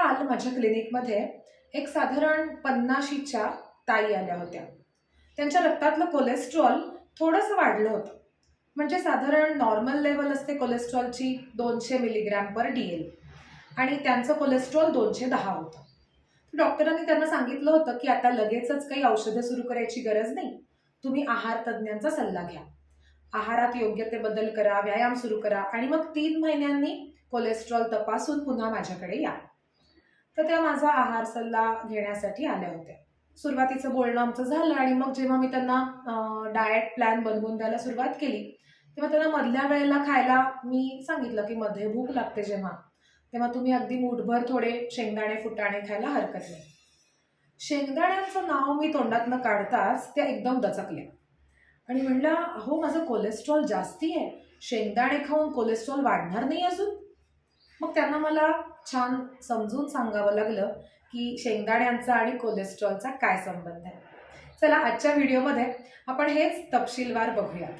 काल माझ्या क्लिनिकमध्ये एक साधारण पन्नाशीच्या ताई आल्या होत्या. त्यांच्या रक्तातलं कोलेस्ट्रॉल थोडंसं वाढलं होतं. म्हणजे साधारण नॉर्मल लेवल असते कोलेस्ट्रॉलची दोनशे मिलीग्रॅम पर डी एल आणि त्यांचं कोलेस्ट्रॉल दोनशे दहा होतं. डॉक्टरांनी त्यांना सांगितलं होतं की आता लगेचच काही औषधं सुरू करायची गरज नाही. तुम्ही आहार तज्ज्ञांचा सल्ला घ्या. आहारात योग्य ते बदल करा व्यायाम सुरू करा आणि मग तीन महिन्यांनी कोलेस्ट्रॉल तपासून पुन्हा माझ्याकडे या. तर त्या माझा आहार सल्ला घेण्यासाठी आल्या होत्या. सुरुवातीचं बोलणं आमचं झालं आणि मग जेव्हा मी त्यांना डाएट प्लॅन बनवून द्यायला सुरुवात केली तेव्हा त्यांना मधल्या वेळेला खायला मी सांगितलं की मध्ये भूक लागते जेव्हा तेव्हा तुम्ही अगदी मूठभर थोडे शेंगदाणे फुटाणे खायला हरकत नाही. शेंगदाण्यांचं नाव मी तोंडातनं काढताच त्या एकदम दचकल्या. आणि म्हणलं अहो माझं कोलेस्ट्रॉल जास्ती आहे. शेंगदाणे खाऊन कोलेस्ट्रॉल वाढणार नाही अजून. मग त्यांना मला छान समजून सांगावं लागलं की शेंगदाण्यांचा आणि कोलेस्ट्रॉलचा काय संबंध आहे. चला आजच्या व्हिडिओमध्ये आपण हेच तपशीलवार बघूयात.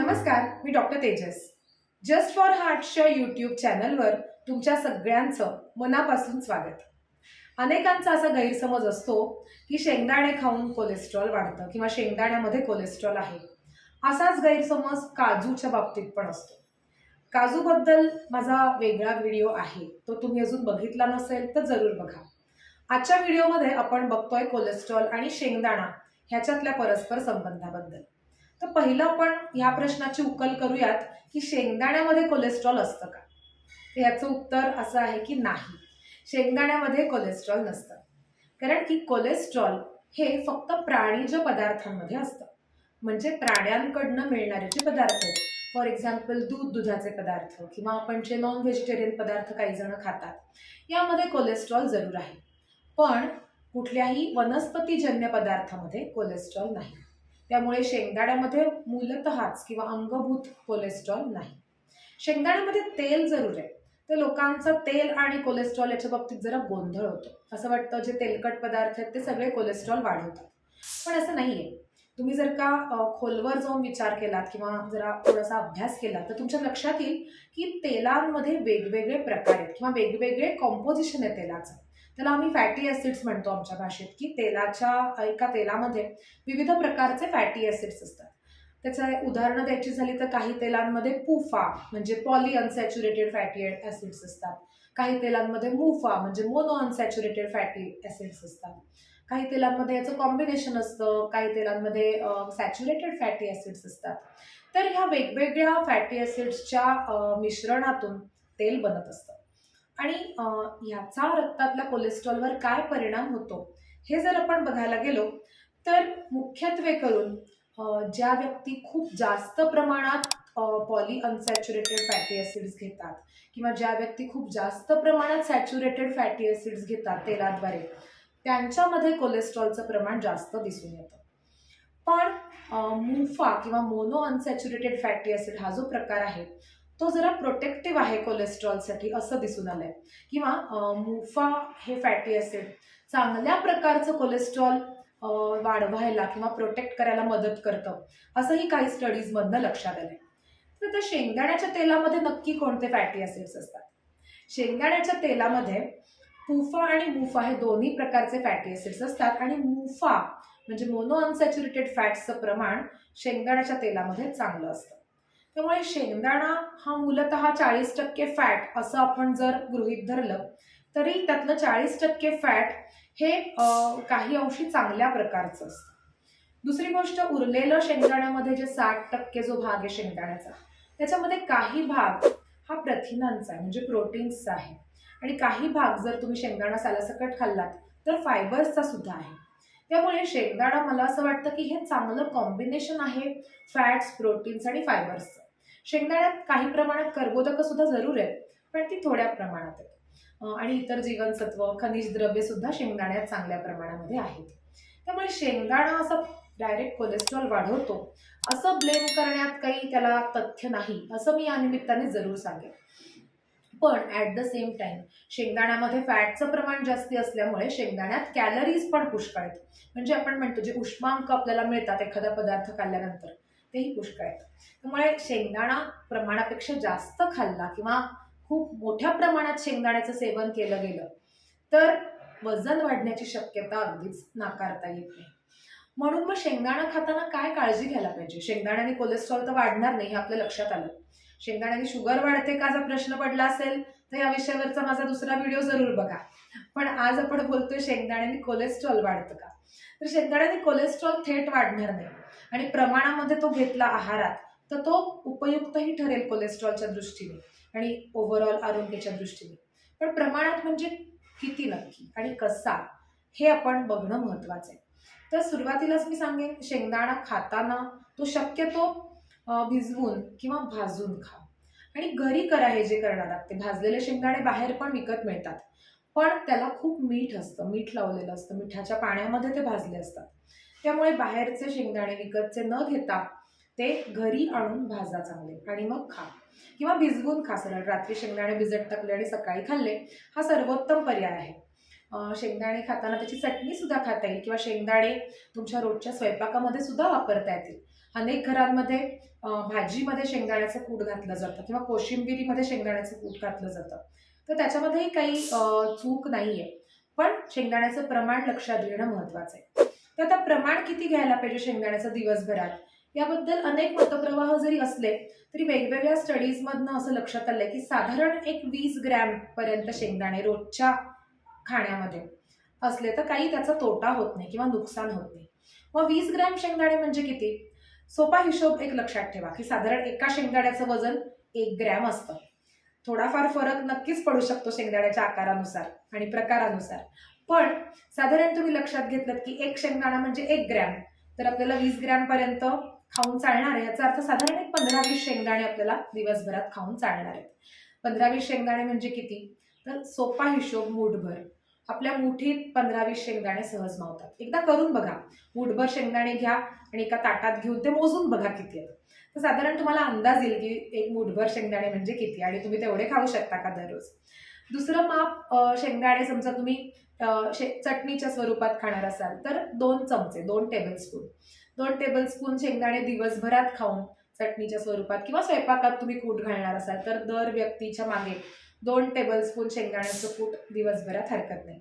नमस्कार मी डॉक्टर तेजस. जस्ट फॉर हार्टच्या यूट्यूब चॅनलवर तुमच्या सगळ्यांचं मनापासून स्वागत. अनेकांचा असा गैरसमज असतो की शेंगदाणे खाऊन कोलेस्ट्रॉल वाढतं किंवा शेंगदाण्यामध्ये कोलेस्ट्रॉल आहे. असाच गैरसमज काजूच्या बाबतीत पण असतो. काजूबद्दल माझा वेगळा व्हिडिओ आहे. तो तुम्ही अजून बघितला नसेल तर जरूर बघा. आजच्या व्हिडिओमध्ये आपण बघतोय कोलेस्ट्रॉल आणि शेंगदाणा ह्याच्यातल्या परस्पर संबंधाबद्दल. तर पहिलं आपण या प्रश्नाची उकल करूयात की शेंगदाण्यामध्ये कोलेस्ट्रॉल असतं का? याचं उत्तर असं आहे की नाही. शेंगदाण्यामध्ये कोलेस्ट्रॉल नसतं. कारण की कोलेस्ट्रॉल हे फक्त प्राणीज पदार्थांमध्ये असतं. म्हणजे प्राण्यांकडनं मिळणारे जे पदार्थ आहेत फॉर एक्झाम्पल दूध दुधाचे पदार्थ किंवा आपण जे नॉन व्हेजिटेरियन पदार्थ काही जण खातात यामध्ये कोलेस्ट्रॉल जरूर आहे. पण कुठल्याही वनस्पतीजन्य पदार्थामध्ये कोलेस्ट्रॉल नाही. त्यामुळे शेंगदाण्यामध्ये मूलतःच किंवा अंगभूत कोलेस्ट्रॉल नाही. शेंगदाण्यामध्ये तेल जरूर आहे. तर लोकांचं तेल आणि कोलेस्ट्रॉल याच्या बाबतीत जरा गोंधळ होतो. असं वाटतं जे तेलकट पदार्थ आहेत ते सगळे कोलेस्ट्रॉल वाढवतात. पण असं नाही आहे तुम्ही जर का खोलवर जाऊन विचार केलात किंवा जरा थोडासा अभ्यास केला तर तुमच्या लक्षात येईल की तेलांमध्ये वेगवेगळे प्रकार आहेत किंवा वेगवेगळे कॉम्पोजिशन आहे तेलाचं. त्याला आम्ही फॅटी ॲसिड्स म्हणतो आमच्या भाषेत की तेलाच्या एका तेलामध्ये विविध प्रकारचे फॅटी ॲसिड्स असतात. त्याचं उदाहरणं द्यायची झाली तर काही तेलांमध्ये पुफा म्हणजे पॉली अनसॅच्युरेटेड फॅटी ॲसिड्स असतात. काही तेलांमध्ये मुफा म्हणजे मोनो अनसॅच्युरेटेड फॅटी ॲसिड्स असतात. काही तेलांमध्ये याचं कॉम्बिनेशन असतं काही तेलांमध्ये सॅच्युरेटेड फॅटी ॲसिड्स असतात. तर ह्या वेगवेगळ्या फॅटी ॲसिड्सच्या मिश्रणातून तेल बनत असतं. आणि याचा रक्तातल्या कोलेस्ट्रॉलवर काय परिणाम होतो हे जर आपण बघायला गेलो तर मुख्यत्वे करून ज्या व्यक्ती खूप जास्त प्रमाणात पॉली अनसॅच्युरेटेड फॅटी ॲसिड्स घेतात किंवा ज्या व्यक्ती खूप जास्त प्रमाणात सॅच्युरेटेड फॅटी ॲसिड्स घेतात तेलाद्वारे त्यांच्यामध्ये कोलेस्ट्रॉलचं प्रमाण जास्त दिसून येतं. पण मुफा किंवा मोनो अनसॅच्युरेटेड फॅटी ॲसिड हा जो प्रकार आहे तो जरा प्रोटेक्टिव्ह आहे कोलेस्ट्रॉलसाठी असं दिसून आलंय. किंवा मुफा हे फॅटी ॲसिड चांगल्या प्रकारचं कोलेस्ट्रॉल वाढवायला किंवा प्रोटेक्ट करायला मदत करतं. असंही काही स्टडीजमधनं लक्षात आलंय. तर आता शेंगदाण्याच्या तेलामध्ये नक्की कोणते फॅटी ॲसिड्स असतात? शेंगदाण्याच्या तेलामध्ये पुफा आणि मुफा हे दोन्ही प्रकारचे फॅटी ॲसिड्स असतात आणि मुफा म्हणजे मोनो अनसॅच्युरेटेड फॅट्सचं प्रमाण शेंगदाण्याच्या तेलामध्ये चांगलं असतं. त्यामुळे शेंगदाणा हा मूलत चाळीस टक्के फॅट असं आपण जर गृहीत धरलं तरी त्यातलं चाळीस टक्के फॅट हे काही अंशी चांगल्या प्रकारचं असतं. दुसरी गोष्ट उरलेलं शेंगदाण्यामध्ये जे साठ टक्के जो भाग आहे शेंगदाण्याचा त्याच्यामध्ये काही भाग हा प्रथिनांचा आहे म्हणजे प्रोटीन्सचा आहे. आणि काही भाग जर तुम्ही शेंगदाणा सालासकट खाल्लात तर फायबर्सचा सुद्धा आहे. त्यामुळे शेंगदाणा मला असं वाटतं की हे चांगलं कॉम्बिनेशन आहे फॅट्स प्रोटीन्स आणि फायबर्सचं. शेंगदाण्यात काही प्रमाणात कर्बोदकं सुद्धा जरूर आहेत पण ती थोड्या प्रमाणात आहेत. आणि इतर जीवनसत्व खनिज द्रव्य सुद्धा शेंगदाण्यात चांगल्या प्रमाणामध्ये आहेत. त्यामुळे शेंगदाणा असं डायरेक्ट कोलेस्ट्रॉल वाढवतो. असं ब्लेम करण्यात काही त्याला तथ्य नाही असं मी या निमित्ताने जरूर सांगेन. पण ॲट द सेम टाइम शेंगदाण्यामध्ये फॅटचं प्रमाण जास्ती असल्यामुळे शेंगदाण्यात कॅलरीज पण पुष्कळ आहेत. म्हणजे आपण म्हणतो जे उष्मांक आपल्याला मिळतात एखादा पदार्थ खाल्ल्यानंतर तेही पुष्कळ आहेत. त्यामुळे शेंगदाणा प्रमाणापेक्षा जास्त खाल्ला किंवा खूप मोठ्या प्रमाणात शेंगदाण्याचं सेवन केलं गेलं तर वजन वाढण्याची शक्यता अगदीच नाकारता येत नाही. म्हणून मग शेंगदाणा खाताना काय काळजी घ्यायला पाहिजे? शेंगदाण्याने कोलेस्ट्रॉल तर वाढणार नाही हे आपल्या लक्षात आलं. शेंगदाण्याने शुगर वाढते का? जर प्रश्न पडला असेल तर या विषयावरचा माझा दुसरा व्हिडिओ जरूर बघा. पण आज आपण बोलतोय शेंगदाण्याने कोलेस्ट्रॉल वाढतं का? तर शेंगदाण्याने कोलेस्ट्रॉल थेट वाढणार नाही आणि प्रमाणामध्ये तो घेतला आहारात. तर तो उपयुक्तही ठरेल कोलेस्ट्रॉलच्या दृष्टीने आणि ओव्हरऑल आरोग्याच्या दृष्टीने. पण प्रमाणात म्हणजे किती नक्की आणि कसा हे आपण बघणं महत्वाचं आहे तर सुरुवातीलाच मी सांगेन शेंगदाणा खाताना तो शक्यतो भिजवून किंवा भाजून खा. आणि घरी करा हे जे करणार आहात ते भाजलेले शेंगदाणे बाहेर पण विकत मिळतात. पण त्याला खूप मीठ असतं मीठ लावलेलं असतं मिठाच्या पाण्यामध्ये ते भाजले असतात. त्यामुळे बाहेरचे शेंगदाणे विकतचे न घेता ते घरी आणून भाजा चांगले. आणि मग खा. किंवा भिजवून खा सरळ. रात्री शेंगदाणे भिजत टाकले आणि सकाळी खाल्ले हा सर्वोत्तम पर्याय आहे. शेंगदाणे खाताना त्याची चटणी सुद्धा खाता येईल किंवा शेंगदाणे तुमच्या रोजच्या स्वयंपाकामध्ये सुद्धा वापरता येतील. अनेक घरांमध्ये भाजीमध्ये शेंगदाण्याचं कूट घातलं जातं किंवा कोशिंबिरीमध्ये शेंगदाण्याचं कूट घातलं जातं. तर त्याच्यामध्येही काही चूक नाही आहे पण शेंगदाण्याचं प्रमाण लक्षात घेणं महत्त्वाचं आहे. तर आता प्रमाण किती घ्यायला पाहिजे शेंगदाण्याचं दिवसभरात? याबद्दल अनेक मतप्रवाह जरी असले तरी वेगवेगळ्या स्टडीजमधनं असं लक्षात आलंय की साधारण एक वीस ग्रॅम पर्यंत शेंगदाणे रोजच्या खाण्यामध्ये असले तर काही त्याचा तोटा होत नाही किंवा नुकसान होत नाही. मग वीस ग्रॅम शेंगदाणे म्हणजे किती? सोपा हिशोब एक लक्षात ठेवा की साधारण एका शेंगदाण्याचं वजन एक ग्रॅम असतं. थोडाफार फरक नक्कीच पडू शकतो शेंगदाण्याच्या आकारानुसार आणि प्रकारानुसार. पण साधारण तुम्ही लक्षात घेतलं की एक शेंगदाणा म्हणजे एक ग्रॅम. तर आपल्याला वीस ग्रॅम पर्यंत खाऊन चालणार आहे. याचा अर्थ साधारण एक पंधरा वीस शेंगदाणे आपल्याला दिवसभरात खाऊन चालणार आहेत. पंधरा वीस शेंगदाणे म्हणजे किती? तर सोपा हिशोब मूठभर. आपल्या मुठीत पंधरा वीस शेंगदाणे सहज मावतात. एकदा करून बघा. मूठभर शेंगदाणे घ्या आणि एका ताटात घेऊन ते मोजून बघा किती आहेत. तर साधारण तुम्हाला अंदाज येईल की एक मूठभर शेंगदाणे म्हणजे किती आणि तुम्ही तेवढे खाऊ शकता का दररोज? दुसरं माप शेंगदाणे समजा तुम्ही शे चटणीच्या स्वरूपात खाणार असाल तर दोन चमचे दोन टेबलस्पून दोन टेबलस्पून शेंगदाणे दिवसभरात खाऊन चटणीच्या स्वरूपात किंवा स्वयंपाकात तुम्ही कूट घालणार असाल तर दर व्यक्तीच्या मागे दोन टेबलस्पून शेंगदाण्याचं कूट दिवसभरात हरकत नाही.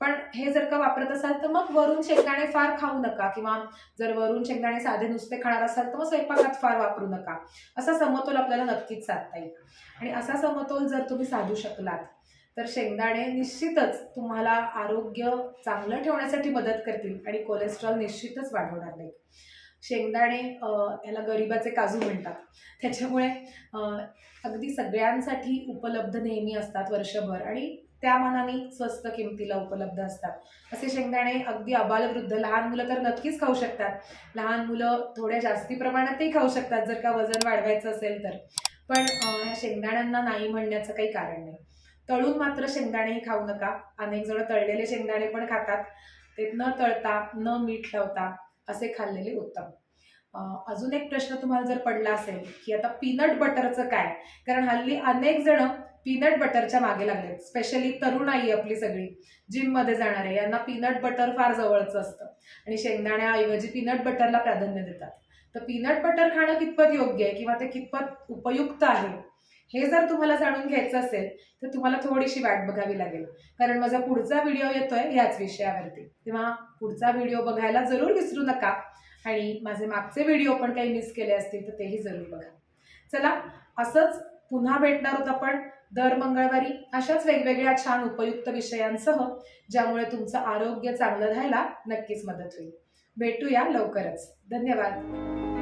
पण हे जर का वापरत असाल तर मग वरून शेंगदाणे फार खाऊ नका किंवा जर वरून शेंगदाणे साधे नुसते खाणार असाल तर मग स्वयंपाकात फार वापरू नका. असा समतोल आपल्याला नक्कीच साधता येईल. आणि असा समतोल जर तुम्ही साधू शकलात तर शेंगदाणे निश्चितच तुम्हाला आरोग्य चांगलं ठेवण्यासाठी मदत करतील आणि कोलेस्ट्रॉल निश्चितच वाढवणार नाही शेंगदाणे याला गरिबाचे काजू म्हणतात. त्याच्यामुळे अगदी सगळ्यांसाठी उपलब्ध नेहमी असतात वर्षभर आणि त्या मानाने स्वस्त किमतीला उपलब्ध असतात. असे शेंगदाणे अगदी अबालवृद्ध लहान मुलं तर नक्कीच खाऊ शकतात. लहान मुलं थोड्या जास्ती प्रमाणातही खाऊ शकतात जर का वजन वाढवायचं असेल तर. पण ह्या शेंगदाण्यांना नाही म्हणण्याचं काही कारण नाही. तळून मात्र शेंगदाणेही खाऊ नका. अनेक जण तळलेले शेंगदाणे पण खातात. ते न तळता न मीठ लावता असे खाल्लेले उत्तम. अजून एक प्रश्न तुम्हाला जर पडला असेल की आता पीनट बटरचं काय? कारण हल्ली अनेक जण पीनट बटरच्या मागे लागलेत. स्पेशली तरुणाई आपली सगळी जिममध्ये जाणारे यांना पीनट बटर फार जवळचं असतं. आणि शेंगदाण्याऐवजी पीनट बटरला प्राधान्य देतात. तर पीनट बटर खाणं कितपत योग्य आहे? किंवा ते कितपत उपयुक्त आहे? हे जर तुम्हाला जाणून घ्यायचं असेल तर तुम्हाला थोडीशी वाट बघावी लागेल. कारण माझा पुढचा व्हिडिओ येतोय याच विषयावरती. तेव्हा पुढचा व्हिडिओ बघायला जरूर विसरू नका. आणि माझे मागचे व्हिडिओ पण काही मिस केले असतील तर तेही जरूर बघा. चला असंच पुन्हा भेटणार आहोत आपण दर मंगळवारी अशाच वेगवेगळ्या छान उपयुक्त विषयांसह ज्यामुळे तुमचं आरोग्य चांगलं राहायला नक्कीच मदत होईल. भेटूया लवकरच. धन्यवाद.